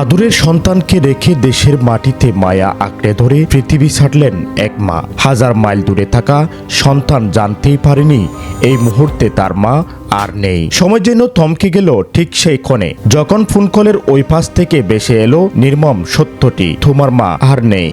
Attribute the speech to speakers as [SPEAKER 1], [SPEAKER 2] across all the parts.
[SPEAKER 1] আদরের সন্তানকে রেখে দেশের মাটিতে মায়া আঁকড়ে ধরে পৃথিবী ছাড়লেন এক মা। হাজার মাইল দূরে থাকা সন্তান জানতেই পারেনি, এই মুহূর্তে তার মা আর নেই। সময় যেন থমকে গেল ঠিক সেই ক্ষণে। যখন ফোন কলের ওই পাশ থেকে বেসে এলো নির্মম সত্যটি, তোমার মা আর নেই।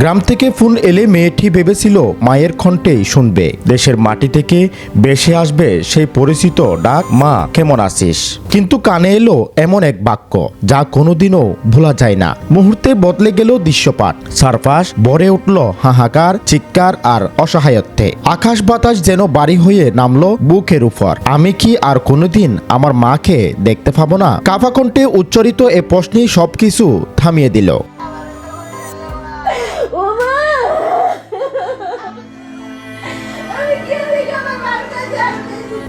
[SPEAKER 1] গ্রাম থেকে ফোন এলে মেয়েটি ভেবেছিল মায়ের কণ্ঠেই শুনবে। দেশের মাটি থেকে বেসে আসবে সেই পরিচিত ডাক, মা, কেমন আছিস? কিন্তু কানে এলো এমন এক বাক্য, যা কোনোদিনও ভোলা যায় না। মুহূর্তে বদলে গেল দৃশ্যপাট সারপাশ ভরে উঠল হাহাকার, চিৎকার আর অসহায়ত্বে। আকাশ বাতাস যেন বাড়ি হয়ে নামলো বুকের উপর। আমি কি আর কোনোদিন আমার মাকে দেখতে পাবো না? কাফা কণ্ঠে উচ্চারিত এ প্রশ্নই সবকিছু থামিয়ে দিল।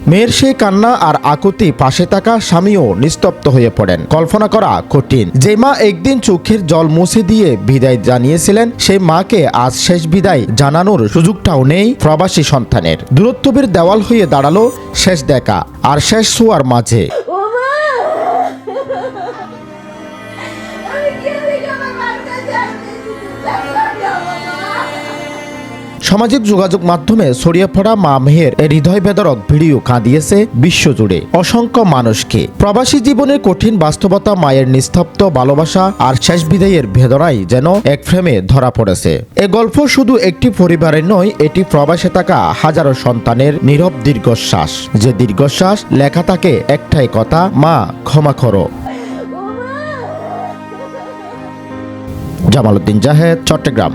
[SPEAKER 1] মেয়ের সেই কান্না আর আকুতি পাশে থাকা স্বামীও নিস্তব্ধ হয়ে পড়েন। কল্পনা করা কঠিন। যে মা একদিন চোখের জল মুছে দিয়ে বিদায় জানিয়েছিলেন সেই মাকে আজ শেষ বিদায় জানানোর সুযোগটাও নেই প্রবাসী সন্তানের। দূরত্বের দেওয়াল হয়ে দাঁড়াল শেষ দেখা আর শেষ ছোঁয়ার মাঝে।
[SPEAKER 2] আমি
[SPEAKER 1] সামাজিক যোগাযোগ মাধ্যমে ছড়িয়ে পড়া মা মেহের হৃদয় বেদরক ভিডিও কাঁদিয়েছে বিশ্বজুড়ে। অসংখ্য মানুষকে। প্রবাসী জীবনের কঠিন বাস্তবতা, মায়ের নিস্তব্ধ ভালোবাসা আর শেষ বিদায়ের ভেদনাই যেন এক ফ্রেমে ধরা পড়েছে। এ গল্প শুধু একটি পরিবারের নয়, এটি প্রবাসে থাকা হাজারো সন্তানের নীরব দীর্ঘশ্বাস। যে দীর্ঘশ্বাস লেখা থাকে একটাই কথা, মা, ক্ষমা করো। জামালউদ্দিন জাহেদ, চট্টগ্রাম।